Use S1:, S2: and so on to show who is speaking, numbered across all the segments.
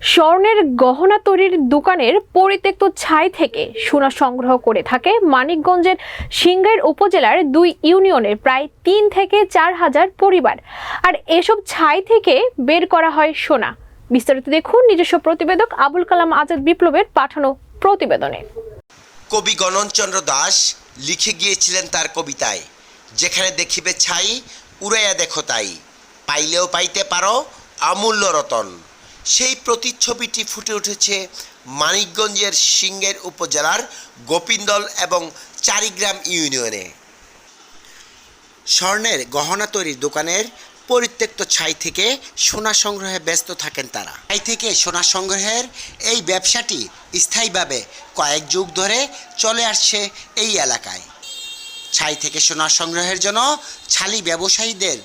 S1: স্বর্ণের গহনা তৈরির দোকানের পরিত্যক্ত ছাই থেকে সোনা সংগ্রহ করে থাকে মানিকগঞ্জের সিংগাইর উপজেলার দুই ইউনিয়নের প্রায় তিন থেকে চার হাজার পরিবার। আর এসব ছাই থেকে বের করা হয় সোনা। বিস্তারিত দেখুন নিজস্ব প্রতিবেদক আবুল কালাম আজাদ বিপ্লবের পাঠানো প্রতিবেদনে।
S2: কবি গণনচন্দ্র দাস লিখে গিয়েছিলেন তার কবিতায়, যেখানে দেখিবে ছাই, উড়াইয়া দেখো তাই। পাইলেও পাইতে পারো অমূল্য রতন। সেই প্রতিচ্ছবিটি ফুটে উঠেছে মানিকগঞ্জের সিংহের উপজেলার গোপিন্দল এবং চারিগ্রাম ইউনিয়নে। স্বর্ণের গহনা তৈরির দোকানের পরিত্যক্ত ছাই থেকে সোনা সংগ্রহে ব্যস্ত থাকেন তারা। ছাই থেকে সোনা সংগ্রহের এই ব্যবসাটি স্থায়ীভাবে কয়েক যুগ ধরে চলে আসছে এই এলাকায়। ছাই থেকে সোনা সংগ্রহের জন্য ছালি ব্যবসায়ীদের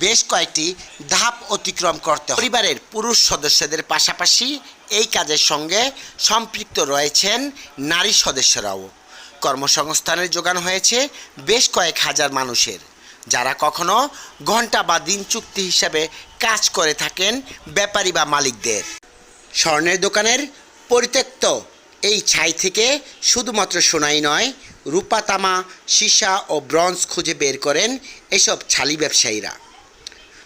S2: বেশ কয়েকটি ধাপ অতিক্রম করতে পরিবারের পুরুষ সদস্যদের পাশাপাশি এই কাজের সঙ্গে সম্পৃক্ত রয়েছেন নারী সদস্যরাও। কর্মসংস্থানের যোগান হয়েছে বেশ কয়েক হাজার মানুষের। যারা কখনো ঘণ্টা বা দিন চুক্তি হিসাবে কাজ করে থাকেন ব্যাপারী বা মালিকদের। স্বর্ণের দোকানের পরিত্যক্ত এই ছাই থেকে শুধুমাত্র সোনাই নয়, রূপা তামা, সীসা ও ব্রঞ্জ খুঁজে বের করেন এসব ছালি ব্যবসায়ীরা।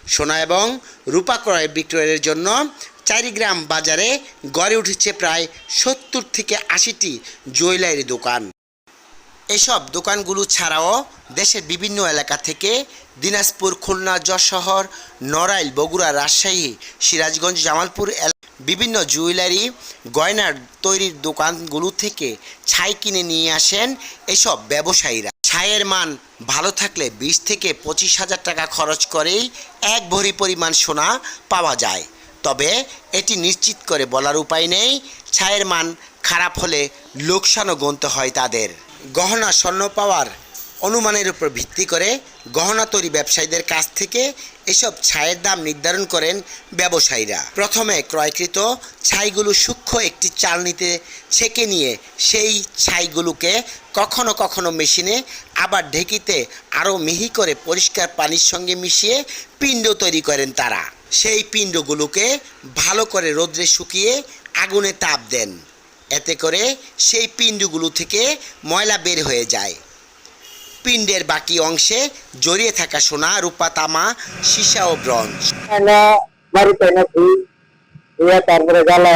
S2: সোনা এবং রূপা ক্রয় বিক্রয়ের জন্য চারিগ্রাম বাজারে গড়ে উঠেছে প্রায় সত্তর থেকে আশিটি জুয়েলারি দোকান। এসব দোকানগুলো ছাড়াও দেশের বিভিন্ন এলাকা থেকে দিনাজপুর, খুলনা যশোহর নড়াইল, বগুড়া, রাজশাহী, সিরাজগঞ্জ, জামালপুর বিভিন্ন জুয়েলারি, গয়নার তৈরির দোকানগুলো থেকে ছাই কিনে নিয়ে আসেন এসব ব্যবসায়ীরা। ছাইয়ের মান ভালো থাকলে বিশ থেকে পঁচিশ হাজার টাকা খরচ করেই এক ভরি পরিমাণ সোনা পাওয়া যায়। তবে এটি নিশ্চিত করে বলার উপায় নেই ছায়ের মান খারাপ হলে লোকসানও গুনতে হয় তাদের। গহনা স্বর্ণ পাওয়ার অনুমানের উপর ভিত্তি করে গহনা তৈরি ব্যবসায়ীদের কাছ থেকে এসব ছায়ের দাম নির্ধারণ করেন ব্যবসায়ীরা। প্রথমে ক্রয়কৃত ছাইগুলো সূক্ষ্ম একটি চালনিতে ছেঁকে নিয়ে সেই ছাইগুলোকে কখনো কখনো মেশিনে, আবার ঢেকিতে আরও মিহি করে পরিষ্কার পানির সঙ্গে মিশিয়ে পিণ্ড তৈরি করেন তারা। সেই পিণ্ডগুলোকে ভালো করে রোদ্রে শুকিয়ে আগুনে তাপ দেন। এতে করে সেই পিণ্ডগুলো থেকে ময়লা বের হয়ে যায়। পিণ্ডের বাকি অংশে জড়িয়ে থাকা সোনা রূপা তামা সীসা ও ব্রঞ্জ।
S3: না বাড়িতে নাকি তারপরে গালা।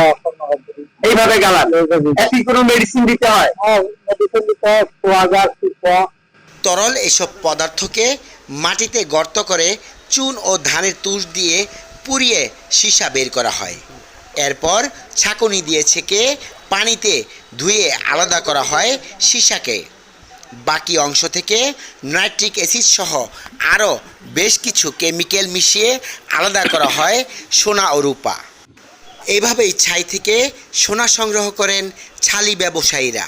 S4: এইভাবে গালান কোনো মেডিসিন দিতে হয়?
S3: মেডিসিন দিতে খোয়া
S2: তরল এসব পদার্থকে মাটিতে গর্ত করে চুন ও ধানের তুষ দিয়ে পুড়িয়ে সীসা বের করা হয়। এরপর ছাঁকুনি দিয়ে ছেঁকে পানিতে ধুয়ে আলাদা করা হয় সীসাকে। বাকি অংশ থেকে নাইট্রিক অ্যাসিড সহ আরও বেশ কিছু কেমিক্যাল মিশিয়ে আলাদা করা হয় সোনা ও রূপা। এইভাবেই ছাই থেকে সোনা সংগ্রহ করেন ছালি ব্যবসায়ীরা।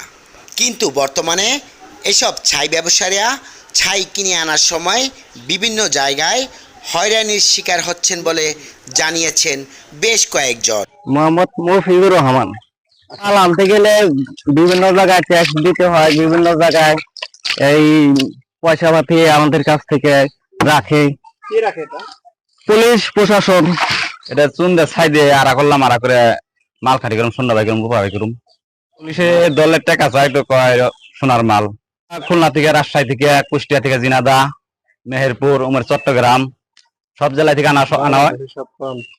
S2: কিন্তু বর্তমানে এসব ছাই ব্যবসায়ীরা ছাই কিনে আনার সময় বিভিন্ন জায়গায় হয়রানির শিকার হচ্ছেন বলে জানিয়েছেন বেশ কয়েকজন।
S4: মোহাম্মদ মফিজুর রহমান। আনতে গেলে বিভিন্ন জায়গায় ট্যাক্স দিতে হয়, বিভিন্ন জায়গায় এই পয়সা পাতি আমাদের কাছ থেকে রাখে। পুলিশ প্রশাসন। এটা চুন চুন্দে সাইডে আড়া করলাম আড়া করে মাল খাটি করুম সন্ধ্যা করুম গোপা বাই করুম। পুলিশে দলের টাকা চাই তো কয় সোনার মাল। খুলনা থেকে রাজশাহী থেকে কুষ্টিয়া থেকে জিনাদা মেহেরপুর উমের চট্টগ্রাম সব জেলা থেকে আনা আনা হয়।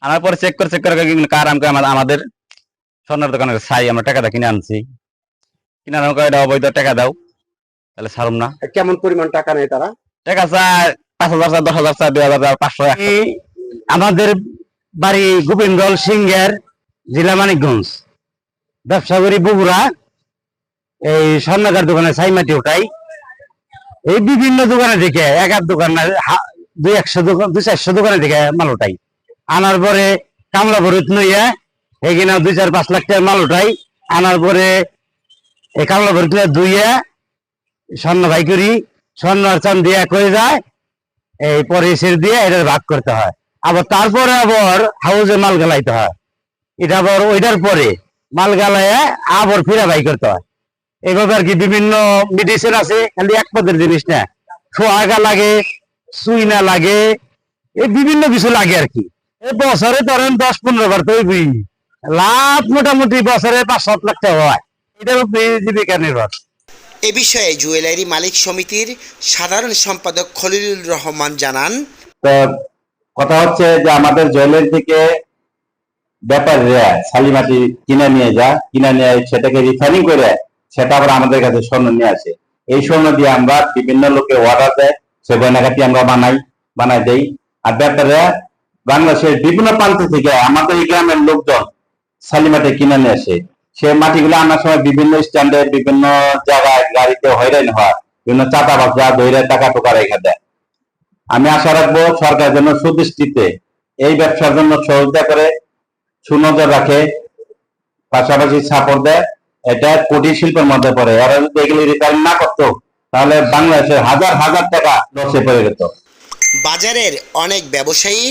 S4: আনার পরে চেক করে চেক করে কার আমাকে আমা- আমাদের। স্বর্ণের দোকানে ছাই আমরা টাকাটা কিনে আনছি। কিনে আনার এটা অবৈধ টাকা দাও। তাহলে ছাড়ুম না।
S3: কেমন পরিমাণ টাকা নেয় তারা?
S4: টাকা চায় পাঁচ হাজার চায় দশ হাজার চায় দুই হাজার চায় পাঁচশো আমাদের বাড়ি গোবিন্দল সিংহের জেলা মানিকগঞ্জ। ব্যবসা করি বগুড়া। এই স্বর্ণকার দোকানে ছাইমাটি ওঠাই এই বিভিন্ন দোকানে থেকে এক আধ দোকান দুই একশো দোকান দুই চারশো দোকানে থেকে মাল উঠাই। আনার পরে কামলা ভরত নইয়া এখানে দুই চার পাঁচ লাখ টাকার মাল উঠাই। আনার পরে এই কামলা ভরত ধুইয়া স্বর্ণ ভাই করি স্বর্ণ আর চান দিয়ে হয়ে যায়, এই পরে সের দিয়ে এটা ভাগ করতে হয়। আবার তারপরে আবার হাউজে মাল গালাইতে হয়। এটা আবার ওইটার পরে মাল গালায় আবার ফিরা ভাই করতে হয়। এইভাবে আর কি বিভিন্ন মেডিসিন আছে, খালি এক পদের জিনিস না। সোয়াগা লাগে, সুইনা লাগে, এই বিভিন্ন কিছু লাগে আর কি। বছরে ধরেন দশ পনেরো বার তো লাভ মোটামুটি বছরে পাঁচ সাত লাখ টাকা হয়। উপরে জীবিকা নির্ভর।
S2: এ বিষয়ে জুয়েলারি মালিক সমিতির সাধারণ সম্পাদক খলিলুর রহমান জানান।
S5: কথা হচ্ছে যে আমাদের জয়েলের দিকে ব্যাপারীরা শালিমাটি কিনে নিয়ে যা, কিনে নিয়ে সেটাকে রিফাইনিং করে সেটা আবার আমাদের কাছে স্বর্ণ নিয়ে আসে। এই স্বর্ণ দিয়ে আমরা বিভিন্ন লোকে অর্ডার দেয়, সে গয়নাঘাটি আমরা বানাই বানাই দেই। আর ব্যাপারীরা বাংলাদেশের বিভিন্ন প্রান্ত থেকে আমাদের এই গ্রামের লোকজন শালিমাটি কিনে নিয়ে আসে। সে মাটিগুলো আনার সময় বিভিন্ন স্ট্যান্ডে বিভিন্ন জায়গায় গাড়িতে হয়রানি হয় বিভিন্ন চাঁদা বাজা ধৈর্য টাকা টোকা রেখে দেয়। আমি আশা রাখব সরকার যেন সুদৃষ্টিতে এই ব্যবসার জন্য সহযোগিতা করে, সুনজর রাখে, পাশাপাশি সাপোর্ট দেয়। এটা কুটির শিল্পের মধ্যে পড়ে। এরা যদি এগুলি রিটার্ন না করতো, তাহলে বাংলাদেশের হাজার হাজার টাকা লসে পড়ে যেত।
S2: বাজারের অনেক ব্যবসায়ী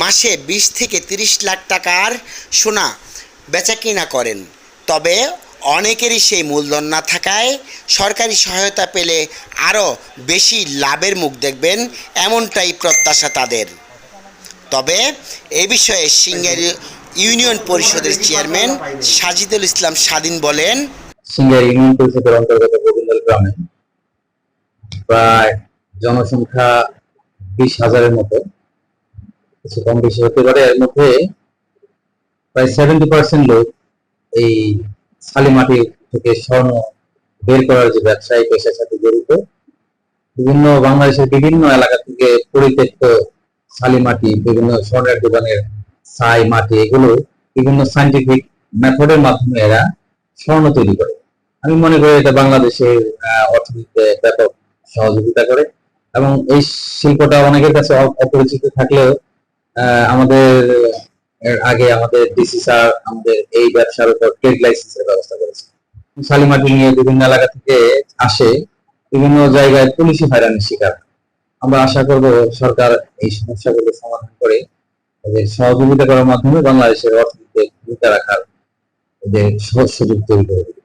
S2: মাসে বিশ থেকে তিরিশ লাখ টাকার সোনা বেচা কিনা করেন। তবে অনেকেরই সেই মূলধন না থাকায় সরকারি সহায়তা পেলে আরও বেশি লাভের মুখ দেখবেন এমনটাই প্রত্যাশা তাদের। তবে এ বিষয়ে সিঙ্গার ইউনিয়ন পরিষদের চেয়ারম্যান সাজিদুল ইসলাম স্বাধীন বলেন
S6: সিঙ্গার অন্তর্গত গ্রামে প্রায় জনসংখ্যা বিশ হাজারের মতো, কিছু কম বেশি হতে পারে। এর মধ্যে প্রায় সেভেন্টি পার্সেন্ট লোক এই শালিমাটি থেকে স্বর্ণ বের করার যে ব্যবসায়ী পেশার সাথে জড়িত, বিভিন্ন বাংলাদেশের বিভিন্ন এলাকা থেকে পরিত্যক্ত শালিমাটি বিভিন্ন স্বর্ণের দোকানের ছাই মাটি, এগুলো বিভিন্ন সাইন্টিফিক মেথডের মাধ্যমে এরা স্বর্ণ তৈরি করে। আমি মনে করি এটা বাংলাদেশের অর্থনীতিতে ব্যাপক সহযোগিতা করে এবং এই শিল্পটা অনেকের কাছে অপরিচিত থাকলেও আমাদের এর আগে আমাদের আমাদের এই ব্যবসার উপর ট্রেড লাইসেন্সের ব্যবস্থা করেছে। শালিমাটি নিয়ে বিভিন্ন এলাকা থেকে আসে, বিভিন্ন জায়গায় পুলিশি হয়রানির শিকার। আমরা আশা করব সরকার এই সমস্যাগুলো সমাধান করে তাদের সহযোগিতা করার মাধ্যমে বাংলাদেশের অর্থনীতিতে ভূমিকা রাখার সুযোগ তৈরি করে